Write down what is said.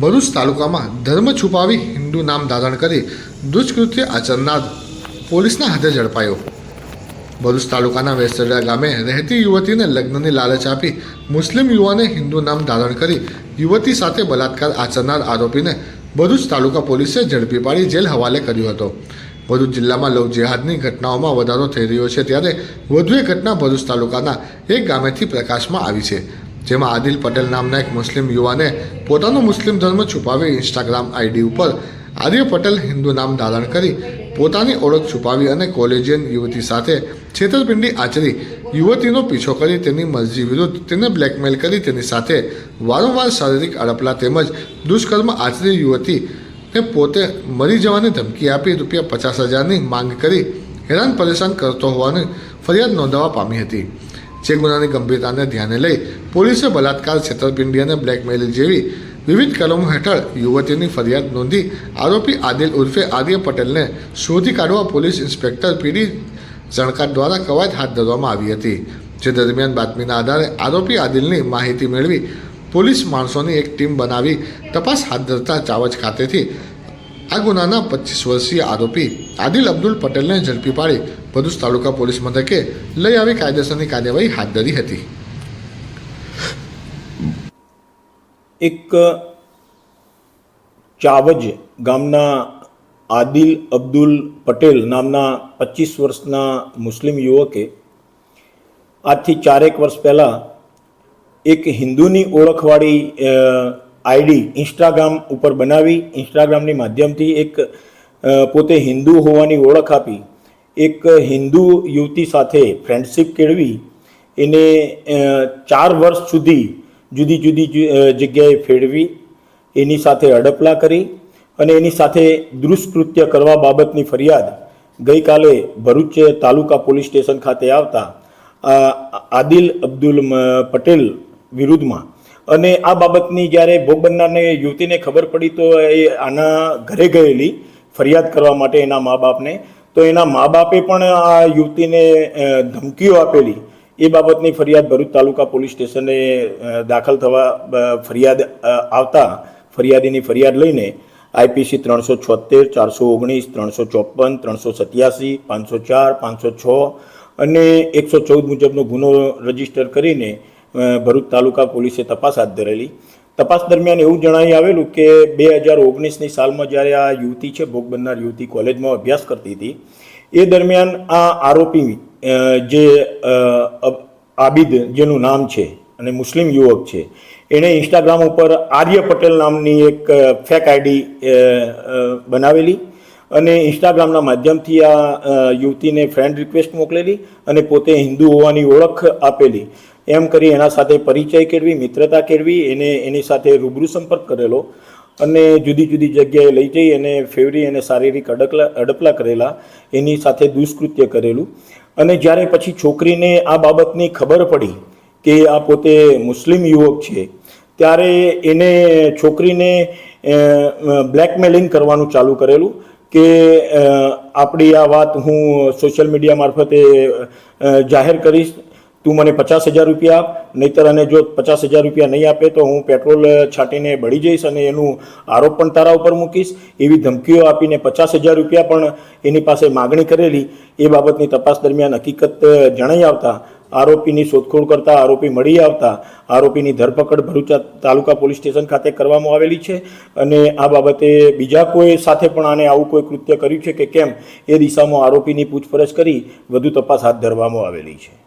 ભરૂચ તાલુકામાં ધર્મ છુપાવી હિન્દુ નામ ધારણ કરી દુષ્કૃત્ય આચરનાર પોલીસના હાથે ઝડપાયો. ભરૂચ તાલુકાના વેસરડા ગામે રહેતી યુવતીને લગ્નની લાલચ આપી મુસ્લિમ યુવાને હિન્દુ નામ ધારણ કરી યુવતી સાથે બલાત્કાર આચરનાર આરોપીને ભરૂચ તાલુકા પોલીસે ઝડપી પાડી જેલ હવાલે કર્યો હતો. ભરૂચ જિલ્લામાં લવ જેહાદની ઘટનાઓમાં વધારો થઈ રહ્યો છે ત્યારે વધુ એક ઘટના ભરૂચ તાલુકાના એક ગામેથી પ્રકાશમાં આવી છે. જેમાં આદિલ પટેલ નામના એક મુસ્લિમ યુવાને પોતાનો મુસ્લિમ ધર્મ છુપાવી ઇન્સ્ટાગ્રામ આઈડી ઉપર આર્ય પટેલ હિન્દુ નામ ધારણ કરી પોતાની ઓળખ છુપાવી અને કોલેજિયન યુવતી સાથે છેતરપિંડી આચરી. યુવતીનો પીછો કરી તેની મરજી વિરુદ્ધ તેને બ્લેકમેલ કરી તેની સાથે વારંવાર શારીરિક અડપલા તેમજ દુષ્કર્મ આચરી યુવતીને પોતે મરી જવાની ધમકી આપી રૂપિયા પચાસ હજારની માંગ કરી હેરાન પરેશાન કરતો હોવાની ફરિયાદ નોંધાવા પામી હતી. જે ગુનાની ગંભીરતાને ધ્યાને લઈ પોલીસે બલાત્કાર છેતરપિંડી અને બ્લેકમેલ જેવી વિવિધ કલમો હેઠળ યુવતીની ફરિયાદ નોંધી આરોપી આદિલ ઉર્ફે આર્ય પટેલને શોધી કાઢવા પોલીસ ઇન્સ્પેક્ટર પીડી જણકાર દ્વારા કવાયત હાથ ધરવામાં આવી હતી. જે દરમિયાન બાતમીના આધારે આરોપી આદિલની માહિતી મેળવી પોલીસ માણસોની એક ટીમ બનાવી તપાસ હાથ ધરતા ચાવજ ખાતેથી આ ગુનાના પચીસ વર્ષીય આરોપી આદિલ અબ્દુલ પટેલને ઝડપી પાડી ભરૂચ તાલુકા પોલીસ મથકે લઈ આવી કાયદેસરની કાર્યવાહી હાથ ધરી હતી. એક, ચાવજ ગામના આદિલ અબ્દુલ પટેલ નામના પચીસ વર્ષના મુસ્લિમ યુવકે આજથી ચારેક વર્ષ પહેલાં એક હિન્દુની ઓળખવાળી આઈડી ઇન્સ્ટાગ્રામ ઉપર બનાવી, ઇન્સ્ટાગ્રામની માધ્યમથી એક પોતે હિન્દુ હોવાની ઓળખ આપી. એક હિન્દુ યુવતી સાથે ફ્રેન્ડશિપ કેળવી, એને ચાર વર્ષ સુધી જુદી જુદી જગ્યાએ ફેરવી, એની સાથે અડપલા કરી અને એની સાથે દુષ્કૃત્ય કરવા બાબતની ફરિયાદ ગઈકાલે ભરૂચ તાલુકા પોલીસ સ્ટેશન ખાતે આવતા આદિલ અબ્દુલ પટેલ વિરુદ્ધમાં. અને આ બાબતની જ્યારે ભોગ બનનારને યુવતીને ખબર પડી તો એ આના ઘરે ગયેલી ફરિયાદ કરવા માટે એના મા બાપને તો એના મા બાપે પણ આ યુવતીને ધમકીઓ આપેલી. એ બાબતની ફરિયાદ ભરૂચ તાલુકા પોલીસ સ્ટેશને દાખલ થવા ફરિયાદ આવતા ફરિયાદીની ફરિયાદ લઈને આઈપીસી ત્રણસો છોતેર ચારસો ઓગણીસ, ત્રણસો ચોપન ત્રણસો સત્યાસી, પાંચસો ચાર, પાંચસો છ અને એકસો ચૌદ મુજબનો ગુનો રજિસ્ટર કરીને ભરૂચ તાલુકા પોલીસે તપાસ હાથ ધરેલી. તપાસ દરમિયાન એવું જણાવી આવેલું કે બે હજાર ઓગણીસની સાલમાં જ્યારે આ યુવતી છે, ભોગ બનનાર યુવતી કોલેજમાં અભ્યાસ કરતી હતી, એ દરમિયાન આ આરોપી જે આબિદ જેનું નામ છે અને મુસ્લિમ યુવક છે, એણે ઇન્સ્ટાગ્રામ ઉપર આર્ય પટેલ નામની એક ફેક આઈડી બનાવેલી અને ઇન્સ્ટાગ્રામના માધ્યમથી આ યુવતીને ફ્રેન્ડ રિક્વેસ્ટ મોકલેલી અને પોતે હિન્દુ હોવાની ઓળખ આપેલી. એમ કરી એના સાથે પરિચય કેળવી, મિત્રતા કેળવી, એને, એની સાથે રૂબરૂ સંપર્ક કરેલો અને જુદી જુદી જગ્યાએ લઈ જઈ અને ફેવરી અને શારીરિક અડકલા, અડપલા કરેલા, એની સાથે દુષ્કૃત્ય કરેલું. અને જ્યારે પછી છોકરીને આ બાબતની ખબર પડી કે આ પોતે મુસ્લિમ યુવક છે, ત્યારે એને છોકરીને બ્લેકમેલિંગ કરવાનું ચાલુ કરેલું કે આપણી આ વાત હું સોશિયલ મીડિયા મારફતે જાહેર કરીશ. તું મને પચાસ હજાર રૂપિયા આપ, નહીતર અને જો પચાસ હજાર રૂપિયા નહીં આપે તો હું પેટ્રોલ છાંટીને બળી જઈશ અને એનું આરોપ પણ તારા ઉપર મૂકીશ. એવી ધમકીઓ આપીને પચાસ હજાર રૂપિયા પણ એની પાસે માગણી કરેલી, એ બાબતની તપાસ દરમિયાન હકીકત જણાઈ આવતા આરોપીની શોધખોળ કરતા આરોપી મળી આવતા આરોપીની ધરપકડ ભરૂચ તાલુકા પોલીસ સ્ટેશન ખાતે કરવામાં આવેલી છે અને આ બાબતે બીજા કોઈ સાથે પણ આને આવું કોઈ કૃત્ય કર્યું છે કે કેમ એ દિશામાં આરોપીની પૂછપરછ કરી વધુ તપાસ હાથ ધરવામાં આવેલી છે.